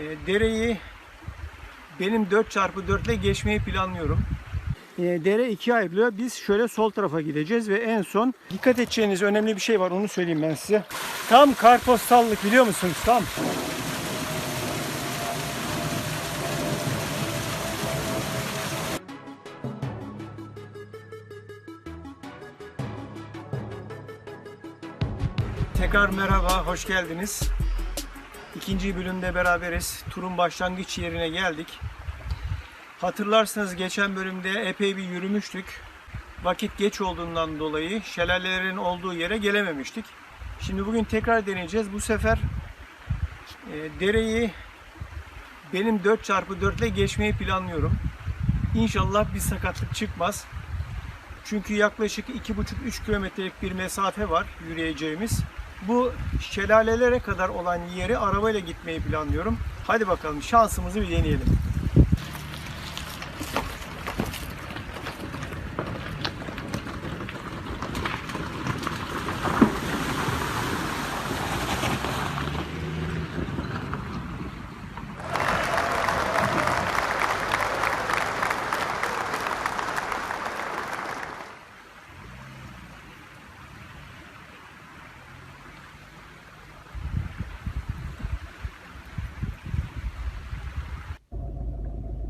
E, dereyi benim 4x4 ile geçmeyi planlıyorum. E, dere ikiye ayrılıyor. Biz şöyle sol tarafa gideceğiz ve en son dikkat edeceğiniz önemli bir şey var. Onu söyleyeyim ben size. Tam karpostallık biliyor musunuz? Tam. Tekrar merhaba, hoş geldiniz. İkinci bölümde beraberiz. Turun başlangıç yerine geldik. Hatırlarsınız geçen bölümde epey bir yürümüştük. Vakit geç olduğundan dolayı şelalelerin olduğu yere gelememiştik. Şimdi bugün tekrar deneyeceğiz. Bu sefer e, dereyi benim 4x4 ile geçmeyi planlıyorum. İnşallah bir sakatlık çıkmaz. Çünkü yaklaşık 2,5-3 kilometrelik bir mesafe var yürüyeceğimiz. Bu şelalelere kadar olan yeri arabayla gitmeyi planlıyorum. Hadi bakalım şansımızı bir deneyelim.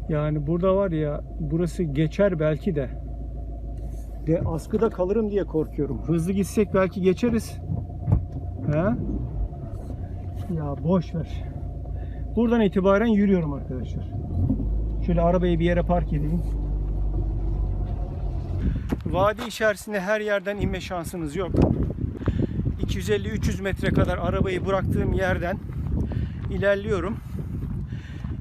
Yani burada var ya burası geçer belki de. De askıda kalırım diye korkuyorum. Hızlı gitsek belki geçeriz. He? Ya boş ver. Buradan itibaren yürüyorum arkadaşlar. Şöyle arabayı bir yere park edeyim. Vadi içerisinde her yerden inme şansınız yok. 250-300 metre kadar arabayı bıraktığım yerden ilerliyorum.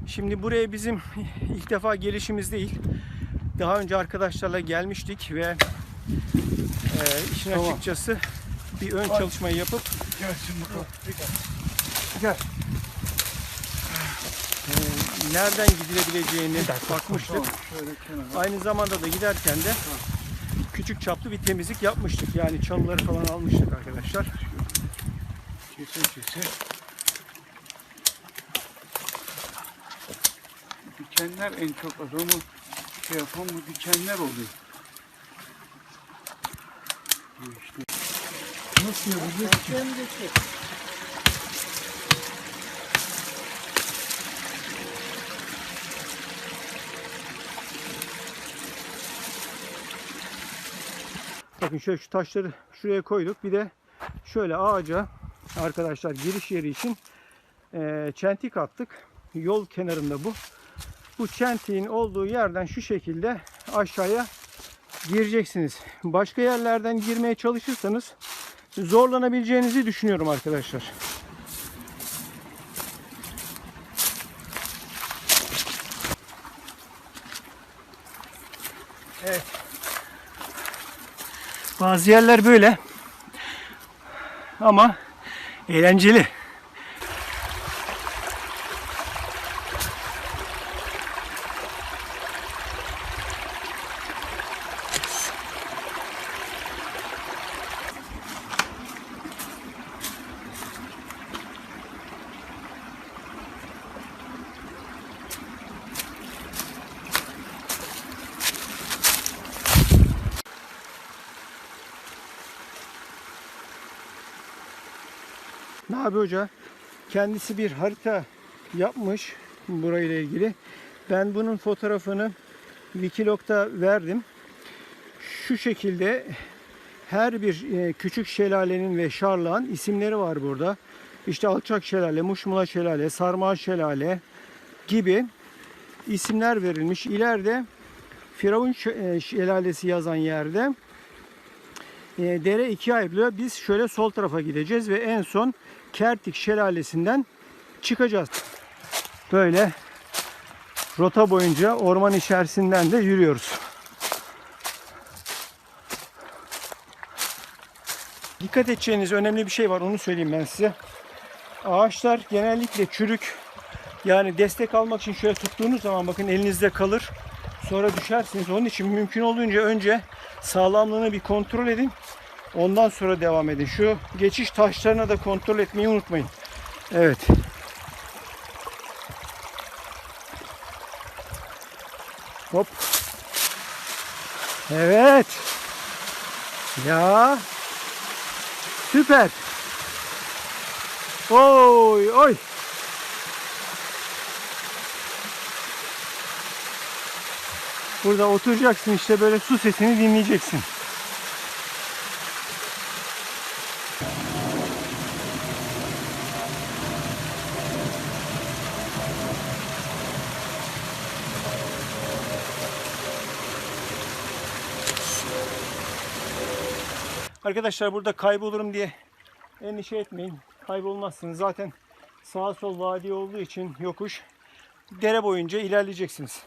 Şimdi buraya bizim ilk defa gelişimiz değil. Daha önce arkadaşlarla gelmiştik ve e, işin Tamam. açıkçası bir ön çalışmayı yapıp Gel şimdi bakalım. Gel. e, nereden gidilebileceğini bakmıştık. Tamam. Aynı zamanda da giderken de küçük çaplı bir temizlik yapmıştık. Yani çalıları falan almıştık arkadaşlar. Kesin kesin. Dikenler en çok adamı şey yapan bu dikenler oluyor. Bu işte. Nasıl yapacağız? Bakın şöyle şu taşları şuraya koyduk. Bir de şöyle ağaca arkadaşlar giriş yeri için eee çentik attık. Yol kenarında bu. Bu çentiğin olduğu yerden şu şekilde aşağıya gireceksiniz. Başka yerlerden girmeye çalışırsanız zorlanabileceğinizi düşünüyorum arkadaşlar. Evet. Bazı yerler böyle. Ama eğlenceli. Nabi Hoca kendisi bir harita yapmış burayla ilgili. Ben bunun fotoğrafını Wikilog'da verdim. Şu şekilde her bir e, küçük şelalenin ve şarlağın isimleri var burada. İşte Alçak Şelale, Muşmula Şelale, Sarmal Şelale gibi isimler verilmiş. İleride Firavun e, Şelalesi yazan yerde e, dere ikiye ayrılıyor. Biz şöyle sol tarafa gideceğiz ve en son Kertik Şelalesi'nden çıkacağız. Böyle rota boyunca orman içerisinden de yürüyoruz. Dikkat edeceğiniz önemli bir şey var onu söyleyeyim ben size. Ağaçlar genellikle çürük. Yani destek almak için şöyle tuttuğunuz zaman bakın elinizde kalır. Sonra düşersiniz. Onun için mümkün olduğunca önce sağlamlığını bir kontrol edin. Ondan sonra devam edin. Şu geçiş taşlarına da kontrol etmeyi unutmayın. Evet. Hop. Evet. Ya. Süper. Oy oy. Burada oturacaksın işte böyle su sesini dinleyeceksin. Arkadaşlar burada kaybolurum diye endişe etmeyin. Kaybolmazsınız. Zaten sağ sol vadi olduğu için yokuş dere boyunca ilerleyeceksiniz.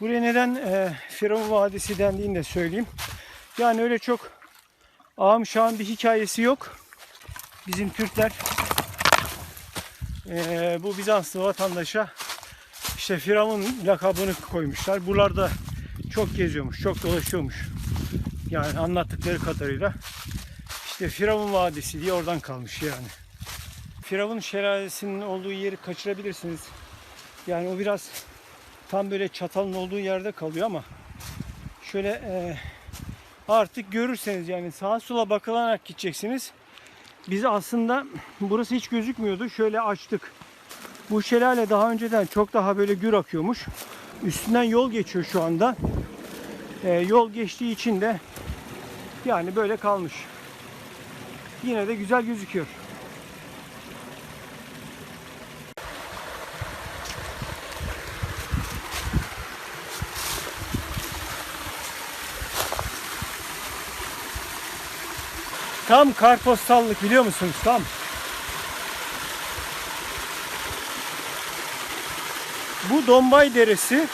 Buraya neden e, Firavun Vadisi dendiğini de söyleyeyim. Yani öyle çok ağam şahın bir hikayesi yok. Bizim Türkler e, bu Bizanslı vatandaşa işte Firavun lakabını koymuşlar. Buralarda çok geziyormuş, çok dolaşıyormuş. Yani anlattıkları kadarıyla. İşte Firavun Vadisi diye oradan kalmış yani. Firavun şelalesinin olduğu yeri kaçırabilirsiniz. Yani o biraz tam böyle çatalın olduğu yerde kalıyor ama şöyle e, artık görürseniz yani sağa sola bakılarak gideceksiniz. Biz aslında burası hiç gözükmüyordu. Şöyle açtık. Bu şelale daha önceden çok daha böyle gür akıyormuş. Üstünden yol geçiyor şu anda. E, yol geçtiği için de yani böyle kalmış. Yine de güzel gözüküyor. Tam karpostallık biliyor musunuz? Tam. Bu Dombay Deresi.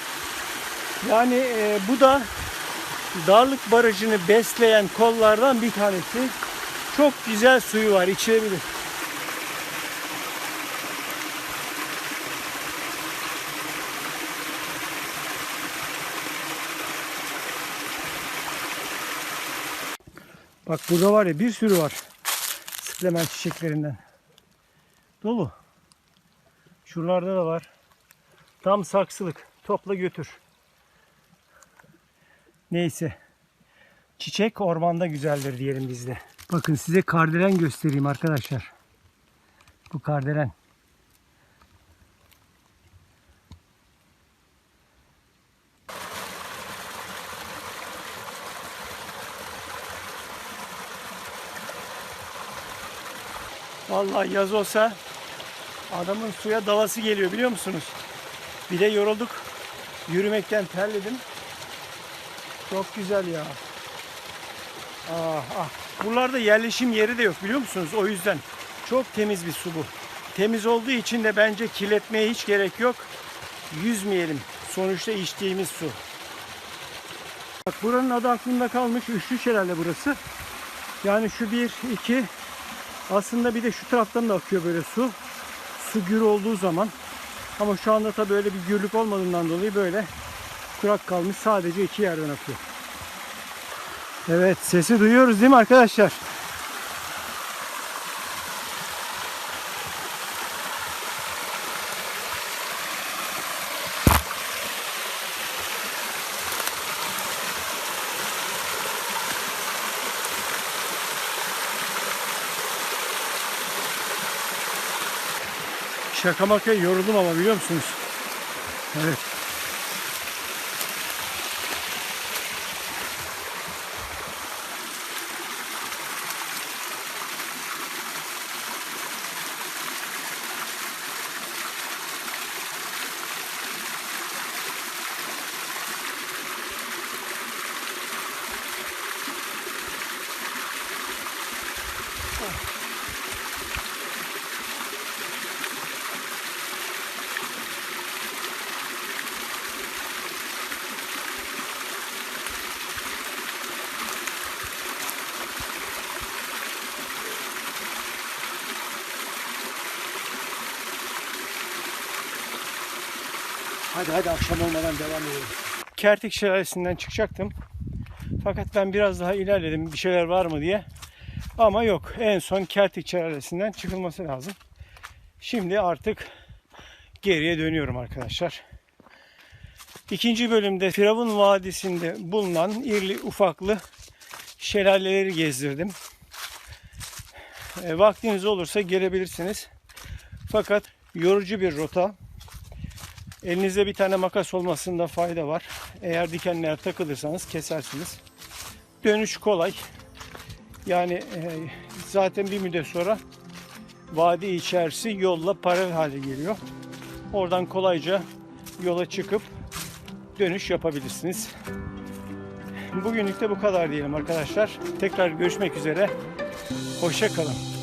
Yani e, bu da Darlık Barajı'nı besleyen kollardan bir tanesi. Çok güzel suyu var, içilebilir. Bak burada var ya bir sürü var. Sıklemen çiçeklerinden. Dolu. Şuralarda da var. Tam saksılık. Topla götür. Neyse. Çiçek ormanda güzeldir diyelim bizde. Bakın size kardelen göstereyim arkadaşlar. Bu kardelen. Vallahi yaz olsa adamın suya dalası geliyor biliyor musunuz? Bir de yorulduk. Yürümekten terledim. Çok güzel ya. Ah, ah. Buralarda yerleşim yeri de yok biliyor musunuz? O yüzden çok temiz bir su bu. Temiz olduğu için de bence kirletmeye hiç gerek yok. Yüzmeyelim. Sonuçta içtiğimiz su. Bak buranın adı aklımda kalmış. Üçlü şelale burası. Yani şu bir, iki. Aslında bir de şu taraftan da akıyor böyle su. Su gür olduğu zaman. Ama şu anda tabii öyle bir gürlük olmadığından dolayı böyle kurak kalmış. Sadece iki yerden akıyor. Evet sesi duyuyoruz değil mi arkadaşlar? Şaka maka yoruldum ama biliyor musunuz? Evet. Hadi hadi akşam olmadan devam edelim. Kertik Şelalesi'nden çıkacaktım. Fakat ben biraz daha ilerledim bir şeyler var mı diye. Ama yok. En son Kertik Şelalesi'nden çıkılması lazım. Şimdi artık geriye dönüyorum arkadaşlar. İkinci bölümde Firavun Vadisi'nde bulunan irli ufaklı şelaleleri gezdirdim. E, vaktiniz olursa gelebilirsiniz. Fakat yorucu bir rota. Elinizde bir tane makas olmasında fayda var. Eğer dikenler takılırsanız kesersiniz. Dönüş kolay. Yani e, zaten bir müddet sonra vadi içerisi yolla paralel hale geliyor. Oradan kolayca yola çıkıp dönüş yapabilirsiniz. Bugünlük de bu kadar diyelim arkadaşlar. Tekrar görüşmek üzere. Hoşça kalın.